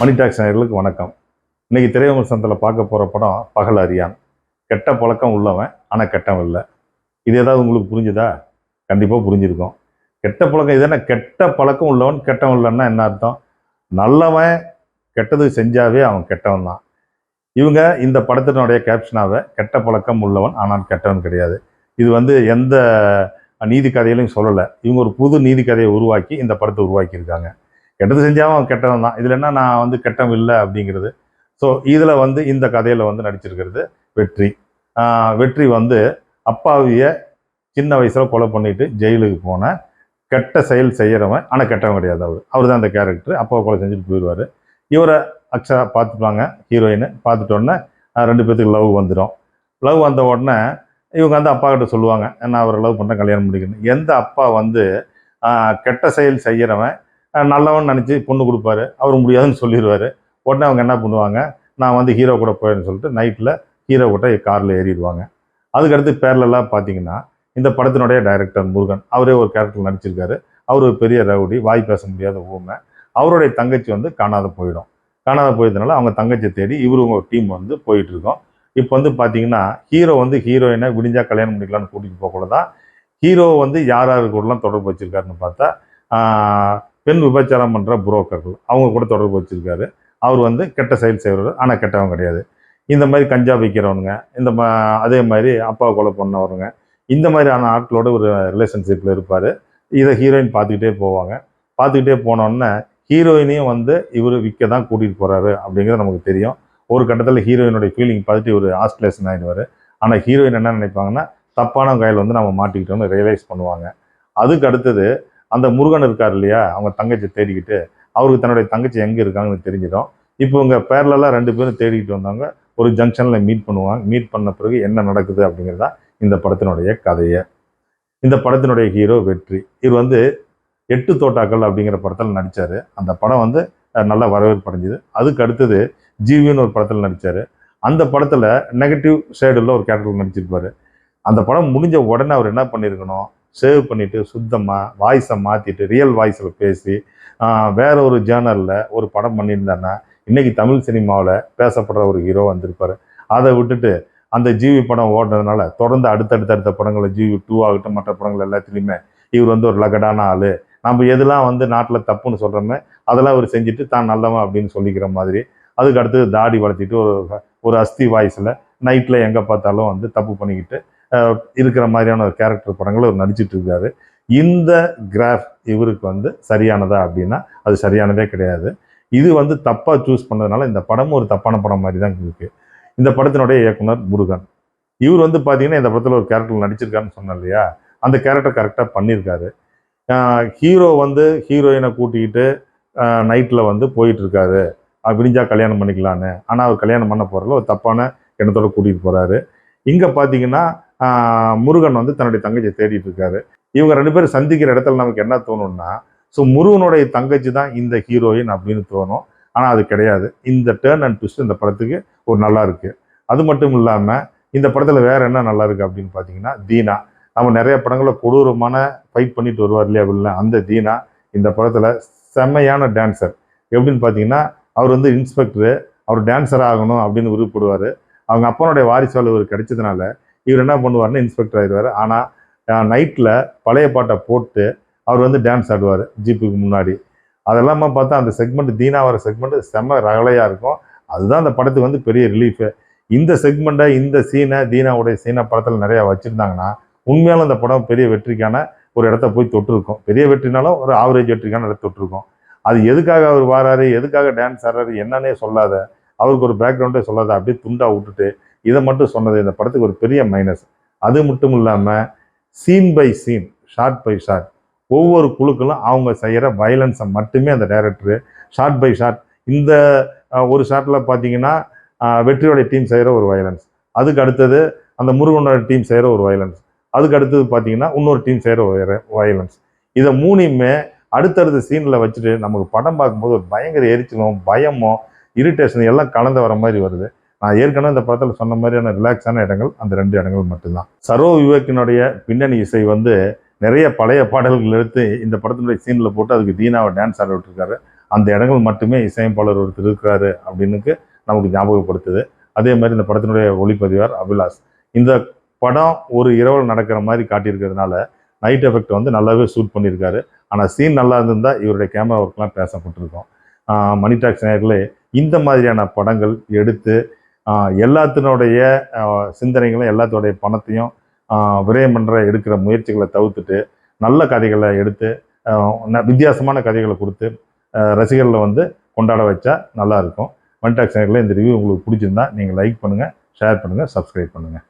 மணி tax நேர்களுக்கு வணக்கம். இன்றைக்கி திரைவிமர்சனத்தில் பார்க்க போகிற படம் பகல் அரியான். கெட்ட பழக்கம் உள்ளவன் ஆனால் கெட்டவன் இல்லை. இது ஏதாவது உங்களுக்கு புரிஞ்சுதா? கண்டிப்பாக புரிஞ்சிருக்கும். கெட்ட பழக்கம் இது என்ன? கெட்ட பழக்கம் உள்ளவன் கெட்டவன் இல்லைன்னா என்ன அர்த்தம்? நல்லவன் கெட்டது செஞ்சாவே அவன் கெட்டவன் தான். இவங்க இந்த படத்தினுடைய கேப்ஷனாவை கெட்ட பழக்கம் உள்ளவன் ஆனால் கெட்டவன் கிடையாது. இது வந்து எந்த நீதி கதையிலையும் சொல்லலை. இவங்க ஒரு புது நீதி கதையை உருவாக்கி இந்த படத்தை உருவாக்கியிருக்காங்க. கெட்டது செஞ்சாவும் அவன் கெட்டவன் தான். இதில் என்ன நான் வந்து கெட்டவன் இல்லை அப்படிங்கிறது. ஸோ இதில் வந்து இந்த கதையில் வந்து நடிச்சிருக்கிறது வெற்றி. வெற்றி வந்து அப்பாவிய சின்ன வயசில் கொலை பண்ணிட்டு ஜெயிலுக்கு போன கெட்ட செயல் செய்கிறவன் ஆனால் கெட்டவன் கிடையாது அவர். அவர் தான் அந்த கேரக்டர் அப்பாவை கொலை செஞ்சுட்டு போயிடுவார் இவரை அக்ஷரா பார்த்துப்பாங்க ஹீரோயின் பார்த்துட்டோன்னே ரெண்டு பேர்த்துக்கு லவ் வந்துடும் லவ் வந்த உடனே இவங்க வந்து அப்பா கிட்ட சொல்லுவாங்க நான் அவரை லவ் பண்ணுறேன் கல்யாணம் பண்ணிக்கணும் எந்த அப்பா வந்து கெட்ட செயல் செய்கிறவன் நல்லவன் நினச்சி பொண்ணு கொடுப்பாரு. அவர் முடியாதுன்னு சொல்லிடுவார் உடனே அவங்க என்ன பண்ணுவாங்க? நான் வந்து ஹீரோ கூட போயிடுன்னு சொல்லிட்டு நைட்டில் ஹீரோ கூட காரில் ஏறிடுவாங்க. அதுக்கடுத்து பேரலெல்லாம் பார்த்தீங்கன்னா இந்த படத்தினுடைய டைரக்டர் முருகன். அவரே ஒரு கேரக்டர் நடிச்சிருக்காரு. அவர் ஒரு பெரிய ரவுடி வாய் பேச முடியாத ஊமை. அவருடைய தங்கச்சி வந்து காணாத போயிடும். காணாத போயதுனால அவங்க தங்கச்சியை தேடி இவருங்க ஒரு டீம் வந்து போயிட்டு இருக்கோம் இப்போ வந்து பார்த்தீங்கன்னா ஹீரோ வந்து ஹீரோயினை விடிஞ்சா கல்யாணம் பண்ணிக்கலாம்னு கூட்டிகிட்டு போகக்கூட தான் ஹீரோ வந்து யார் யாரு கூடலாம் தொடர்பு வச்சிருக்காருன்னு பார்த்தா பெண் விபச்சாரம் பண்ணுற புரோக்கர்கள் அவங்க கூட தொடர்பு வச்சிருக்காரு. அவர் வந்து கெட்ட செயல் செய்கிறவர் ஆனால் கெட்டவங்க கிடையாது. இந்த மாதிரி கஞ்சா விற்கிறவனுங்க இந்த மா அதே மாதிரி அப்பாவை கொலை பண்ணவருங்க இந்த மாதிரியான ஆட்களோட ஒரு ரிலேஷன்ஷிப்பில் இருப்பார். இதை ஹீரோயின் பார்த்துக்கிட்டே போவாங்க. பார்த்துக்கிட்டே போனோன்னே ஹீரோயினையும் வந்து இவர் விற்க தான் கூட்டிகிட்டு போகிறாரு அப்படிங்கிறது நமக்கு தெரியும். ஒரு கட்டத்தில் ஹீரோயினுடைய ஃபீலிங் பார்த்துட்டு இவர் ஆஸ்ட்ரேஷன் ஆகிடுவார் ஆனால் ஹீரோயின் என்ன நினைப்பாங்கன்னா தப்பான கையில் வந்து நம்ம மாட்டிக்கிட்டோம்னு ரியலைஸ் பண்ணுவாங்க. அதுக்கு அடுத்தது அந்த முருகன் இருக்கார் இல்லையா அவங்க தங்கச்சி தேடிக்கிட்டு அவருக்கு தன்னுடைய தங்கச்சி எங்கே இருக்காங்கன்னு தெரிஞ்சிடும். இப்போ இவங்க பேரலெல்லாம் ரெண்டு பேரும் தேடிக்கிட்டு வந்தாங்க ஒரு ஜங்ஷனில் மீட் பண்ணுவாங்க. மீட் பண்ண பிறகு என்ன நடக்குது அப்படிங்கிறது தான் இந்த படத்தினுடைய கதையை. இந்த படத்தினுடைய ஹீரோ வெற்றி. இவர் வந்து எட்டு தோட்டாக்கள் அப்படிங்கிற படத்தில் நடித்தார் அந்த படம் வந்து நல்லா வரவேற்பு அடைஞ்சுது அதுக்கு அடுத்தது ஜீவின்னு ஒரு படத்தில் நடித்தார் அந்த படத்தில் நெகட்டிவ் ஷேடில் ஒரு கேரக்டர் நடிச்சிருப்பாரு. அந்த படம் முடிஞ்ச உடனே அவர் என்ன பண்ணியிருக்கணும் சேவ் பண்ணிவிட்டு சுத்தமாக வாய்ஸை மாற்றிட்டு ரியல் வாய்ஸில் பேசி வேற ஒரு ஜேர்னலில் ஒரு படம் பண்ணியிருந்தேன்னா இன்றைக்கி தமிழ் சினிமாவில் பேசப்படுற ஒரு ஹீரோ வந்திருப்பார். அதை விட்டுட்டு அந்த ஜிவி படம் ஓடுறதுனால தொடர்ந்து அடுத்தடுத்த அடுத்த படங்களை ஜிவி டூ ஆகட்டும் மற்ற படங்கள் எல்லாத்துலேயுமே இவர் வந்து ஒரு லகடான ஆள். நம்ம எதெல்லாம் வந்து நாட்டில் தப்புன்னு சொல்கிறோமே அதெல்லாம் அவர் செஞ்சுட்டு தான் நல்லவன் அப்படின்னு சொல்லிக்கிற மாதிரி அதுக்கு அடுத்தது தாடி வளர்த்திட்டு ஒரு ஒரு அஸ்தி வாய்ஸில் நைட்டில் எங்கே பார்த்தாலும் வந்து தப்பு பண்ணிக்கிட்டு இருக்கிற மாதிரியான ஒரு கேரக்டர் படங்கள் அவர் நடிச்சிட்டு இருக்காரு. இந்த கிராஃப் இவருக்கு வந்து சரியானதா அப்படின்னா அது சரியானதே கிடையாது. இது வந்து தப்பாக சூஸ் பண்ணதுனால இந்த படமும் ஒரு தப்பான படம் மாதிரி தான் இருக்கு. இந்த படத்தினுடைய இயக்குனர் முருகன். இவர் வந்து பார்த்தீங்கன்னா இந்த படத்தில் ஒரு கேரக்டர் நடிச்சிருக்காருன்னு சொன்னேன் இல்லையா? அந்த கேரக்டர் கரெக்டாக பண்ணியிருக்காரு. ஹீரோ வந்து ஹீரோயினை கூட்டிக்கிட்டு நைட்டில் வந்து போயிட்டுருக்காரு. விடிஞ்சா கல்யாணம் பண்ணிக்கலான்னு. ஆனால் அவர் கல்யாணம் பண்ண போகிறதுல ஒரு தப்பான எண்ணத்தோடு கூட்டிகிட்டு போகிறாரு இங்கே பார்த்தீங்கன்னா முருகன் வந்து தன்னுடைய தங்கச்சியை தேடிட்டு இருக்காரு. இவங்க ரெண்டு பேரும் சந்திக்கிற இடத்துல நமக்கு என்ன தோணும்னா ஸோ முருகனுடைய தங்கச்சி தான் இந்த ஹீரோயின் அப்படின்னு தோணும். ஆனால் அது கிடையாது. இந்த டேர்ன் அண்ட் ட்விஸ்ட் இந்த படத்துக்கு ஒரு நல்லா இருக்கு. அது மட்டும் இல்லாமல் இந்த படத்தில் வேற என்ன நல்லா இருக்கு அப்படின்னு பார்த்தீங்கன்னா தீனா. நம்ம நிறைய படங்களில் கொடூரமான ஃபைட் பண்ணிட்டு வருவார் இல்லையா வில்லன்? அந்த தீனா இந்த படத்தில் செம்மையான டான்சர் எப்படின்னு பார்த்தீங்கன்னா அவர் வந்து இன்ஸ்பெக்டரு அவர் டான்சர் ஆகணும் அப்படின்னு விருப்பப்படுவார். அவங்க அப்பனுடைய வாரிசு இவர் கிடைச்சதுனால இவர் என்ன பண்ணுவார்னு இன்ஸ்பெக்டர் ஆயிடுவார். ஆனால் நைட்டில் பழைய பாட்டை போட்டு அவர் வந்து டான்ஸ் ஆடுவார் ஜீப்புக்கு முன்னாடி. அதெல்லாம பார்த்தா அந்த செக்மெண்ட் தீனா வர செக்மெண்ட் செம்ம ரகலையாக இருக்கும். அதுதான் அந்த படத்துக்கு வந்து பெரிய ரிலீஃபு இந்த செக்மெண்ட்டை இந்த சீனை தீனாவுடைய சீனை படத்தில் நிறையா வச்சுருந்தாங்கன்னா உண்மையாலும் அந்த படம் பெரிய வெற்றிக்கான ஒரு இடத்த போய் தொட்டிருக்கும். பெரிய வெற்றினாலும் ஒரு ஆவரேஜ் வெற்றிக்கான இடத்த தொட்டிருக்கும். அது எதுக்காக அவர் வராரு எதுக்காக டான்ஸ் ஆடுறாரு என்னன்னே சொல்லாத அவருக்கு ஒரு பேக்ரவுண்டே சொல்லாத அப்படியே துண்டா விட்டுட்டு இதை மட்டும் சொன்னது இந்த படத்துக்கு ஒரு பெரிய மைனஸ் அது மட்டும் இல்லாமல் scene by scene shot by shot ஒவ்வொரு குழுக்களும் அவங்க செய்கிற வயலன்ஸை மட்டுமே அந்த டைரக்டரு ஷார்ட் பை ஷார்ட் இந்த ஒரு ஷார்ட்டில் பார்த்தீங்கன்னா வெற்றியோடைய வெற்றியோட டீம் செய்கிற ஒரு வயலன்ஸ் அதுக்கு அடுத்தது அந்த முருகனோட டீம் செய்கிற ஒரு வயலன்ஸ் அதுக்கு அடுத்தது பார்த்தீங்கன்னா இன்னொரு டீம் செய்கிற வயலன்ஸ் இதை மூணையுமே அடுத்தடுத்த சீனில் வச்சுட்டு நமக்கு படம் பார்க்கும்போது ஒரு பயங்கர எரிச்சலும் பயமும் இரிட்டேஷன் எல்லாம் கலந்து வர மாதிரி வருது. நான் ஏற்கனவே இந்த படத்தில் சொன்ன மாதிரியான ரிலாக்ஸான இடங்கள் அந்த ரெண்டு இடங்கள் மட்டும்தான். சரோ விவேக்கினுடைய பின்னணி இசை வந்து நிறைய பழைய பாடல்கள் எடுத்து இந்த படத்தினுடைய சீனில் போட்டு அதுக்கு தீனாவை டான்ஸ் ஆட விட்டுருக்காரு. அந்த இடங்கள் மட்டுமே இசையமைப்பாளர் ஒருத்தர் இருக்கிறாரு அப்படின்னுக்கு நமக்கு ஞாபகப்படுத்துது. அதே மாதிரி இந்த படத்தினுடைய ஒளிப்பதிவார் அபிலாஷ். இந்த படம் ஒரு இரவில் நடக்கிற மாதிரி காட்டியிருக்கிறதுனால நைட் எஃபெக்ட் வந்து நல்லாவே ஷூட் பண்ணியிருக்காரு. ஆனால் சீன் நல்லா இருந்திருந்தால் இவருடைய கேமரா ஒர்க்லாம் பேசப்பட்டிருக்கோம். மணிடாக்ஸ் மணி டாக்ஸ் இந்த மாதிரியான படங்கள் எடுத்து எல்லாத்தினுடைய சிந்தனைகளும் எல்லாத்தோடைய பணத்தையும் விரயம் பண்ணுற எடுக்கிற முயற்சிகளை தவிர்த்துட்டு நல்ல கதைகளை எடுத்து ந- வித்தியாசமான கதைகளை கொடுத்து ரசிகர்களை வந்து கொண்டாட வச்சா நல்லாயிருக்கும் மணி டாக்ஸ் இந்த ரிவ்யூ உங்களுக்கு பிடிச்சிருந்தா நீங்கள் லைக் பண்ணுங்கள் ஷேர் பண்ணுங்கள் சப்ஸ்கிரைப் பண்ணுங்கள்